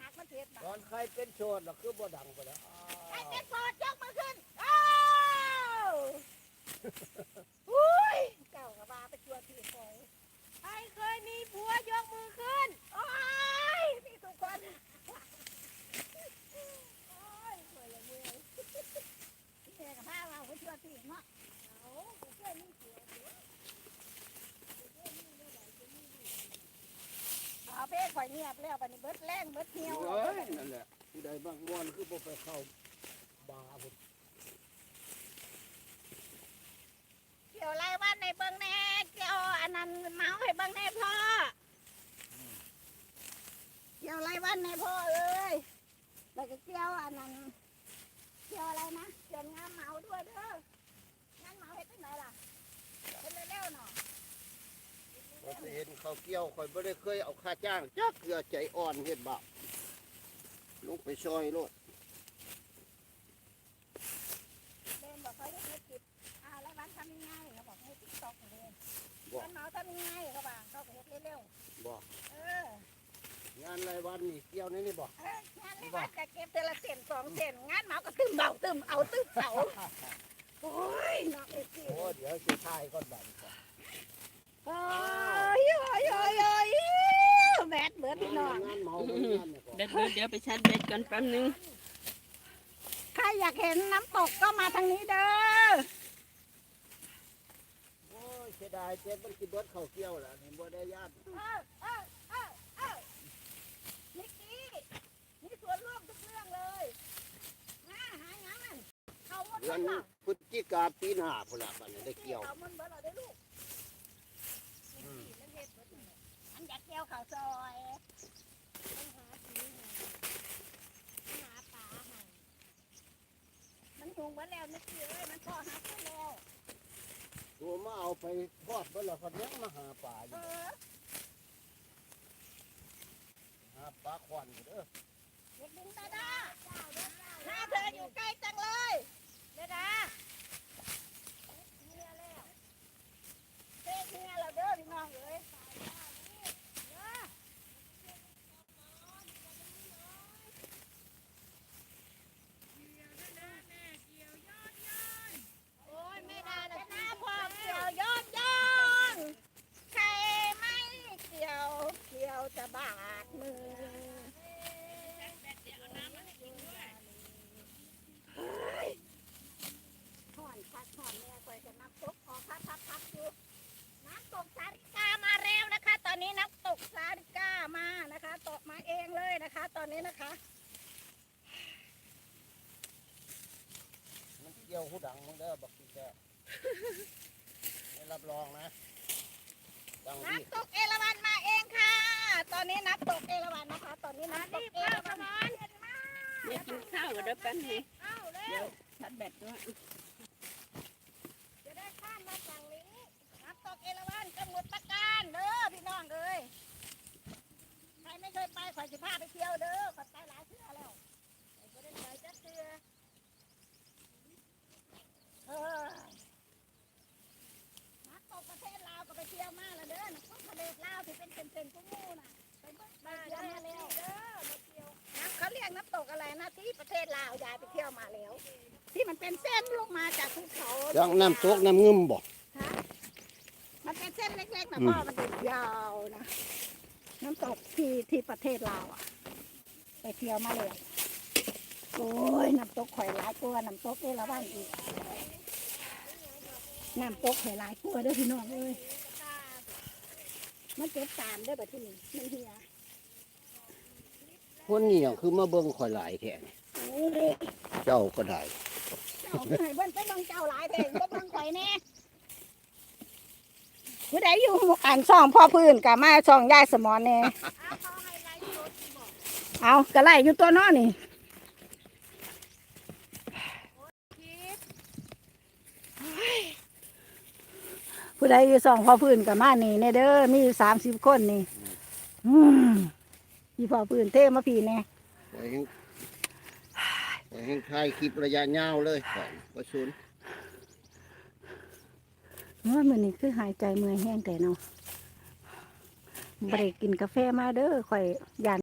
หักมันเผ็ดตอนใครเป็นโชดล่ะคือบ่ดังไปแล้วใครเป็นโสดยกมือขึ้น อ้าวอุ้ยเจ้ากับว่าไปชัวร์ที่คอย ใครเคยมีผัวยกมือขึ้น โอ้ยพี่ทุกคนโอ้ยสวยละเว้ยพี่แกกับพาเราไปชัวร์ที่เนาะเอาไปช่วยนี่เสียเดี๋ยวเอาเพ่ ข่อยเงียบแล้วบัดนี้เบิดแรงเบิดเหี่ยวเอ้ยนั่นแหละผู้ใดบางม่วนคือบ่ไปเข้าบาพุ่นเกี่ยวไรวันในเบิ้งแน่เกี่ยวอันนั้นเมาให้เบิ้งแน่พ่อเกี่ยวไรวันในพ่อเอ้ยแล้วก็เกี่ยวอันนั้นเกี่ยวอะไรนะเกี่ยวงานเมาด้วยเด้องานเมาเฮ็ดจังไหนล่ะเฮ็ดเร็วๆหน่อยเราจะเห็นเขาเกี่ยวข่อยบ่ได้เคยเอาค่าจ้างจักเกือใจอ่อนเฮ็ดบาปลงไปซอยโลดเล่นบอกเขาให้เฮ็ดกิจอ้าวแล้ววันทำยังไงเขาบอกให้ติ๊กต็อกเลยบอกวันเมาทำยังไงเขาบอกเขาก็เฮ็ดเร็วบอกๆเอองานรายวันนี่เกี่ยวในนี่บอกเอองานในวัดจะเก็บเทอละเส้นสองเส้นงานเมาก็ตึมเบาตึมเอาตึมเอาโอ้ยน้องเอซี่โอ้เดี๋ยวสิทายก่อนบัดนี้ก่อน โอ้ยโอ้ยโอ้ยโอ้ยแบดเบิดพี่น้องเดี๋ยวเดี๋ยวไปชาร์จแบตก่อนแป๊บนึงใครอยากเห็นน้ำตกก็มาทางนี้เด้อโอ้ยเสียดายเจ็ดมันสิเบิดเข้าเกี่ยวแล้วนี่บ่ได้ญาติเออเออเออเออนิกกี้มีส่วนร่วมทุกเรื่องเลยมาหางนั่นเขาหมดเดืแล้อนวล่ะพฤศจิกาปีหน้าพุ่นล่ะบัดนี้ได้เกี่ยวเขาหมดเบิดแล้วได้ลูกกี้มันเฮ็ดเบิดนั่นแหละ อันอยากเกี่ยวเขาซอยมันหาสีมันหาปลาให้มันหุงมาแล้วนิกกี้เอ้ยมันพอหาขึ้นแล้ว ตัวมาเอาไปทอดเบิ่แล้วพันยังมาหาปลาอเอยู่อหาปลาควันอยู่เด้อเด็กดิงตาดาหน้าเธออยู่ใกล้จังเลยเดดาเมียแล้วเด็กเมียแล้วเด้อพี่น้องเอ้ยโอ้ยไม่ได้แล้วนะพ่อเกี่ยวยอดยอนใครไม่เกี่ยวเกี่ยวจะบาดมือ ห่อนพัดห่อนแม่คอยจะนับตกออกพัดพัดพัดอยู่น้ำตกสาริกามาแล้วนะคะ ตอนนี้น้ำตกสาริกามานะคะตกมาเองเลย นะคะตอนนี้นะคะ มันเกี่ยวหูดังมึงเด้อบักพี่แก่ไม่รับรองนะดังดีน้ำตกเอราวัณมาเองค่ะ ตอนนี้น้ำตกเอราวัณนะคะ ตอนนี้น้ำตกเอราวัณเย็นมากเดี๋ยวกินข้าวกันเดี๋ยวแป๊บนึงเอ้าเร็เดี๋ยววชาร์จแบตด้วย จะได้ข้ามมาฝั่งนี้น้ำตกเอราวัณจังหวัดปราการเด้อพี่น้องเอ้ยใครไม่เคยไปขอสิพาไปเที่ยวเด้อขอไปหลายเที่ยวแล้วไปบ่ได้ไปจักเทื่อเออน้ำตกประเทศลาวก็ไปเที่ยวมาแล้วเด้อน้ำตกประเทศลาวที่เป็นเส้นๆกุ้งงูน่ะไปเบิ่งไปเที่ยวมาแล้วเด้อมาเที่ยวน้ำเขาเรียกน้ำตกอะไรนะที่ ประเทศลาวยายไปเที่ยวมาแล้ว ที่มันเป็นเส้นลงมาจากภูเขาดังน้ำตกน้ำงึมบ่ฮะมันเป็นเส้นเล็กๆนะอืมพ่อมันจะยาวนะน้ำตกที่ที่ประเทศลาวอะ ไปเที่ยวมาเลยโอ้ยน้ำตกข่อยหลายกลัวาน้ำตกเอราวัณอีกน้ำตกข่อยหลายกลัวาเด้อพี่น้องเอ้ยมันเก็บตามได้อแบบที่นี่มันเหียคนนี้อย่างคือมาเบิ่งข่อยหลายแท้นี่โอ้ย เจ้าก็ได้เจ้าให้เบิ้นไปบังเจ้าหลายเถอะเบิ้งข่อยแน่ผู้ใดอยู่อ่านช่องพ่อพื้นกับมาช่องยายสมอนแน่เอากระไรอยู่ตัวน้อนี่ผู้ใดอยู่สองพ่อพื้นกับมานี่แน่เด้อมีอยู่สามสิบคนนี่อืมพี่พ่อพื้นเท่มาพี่แน่ ข่อยเห็นข่อยเห็นถ่ายคลิประยะยาวเลยข่อยบ่ซุนว่ามือนี้คือหายใจเมื่อยแห้งแต่เนาะบรกกินกาแฟมาเด้อข่อยยาน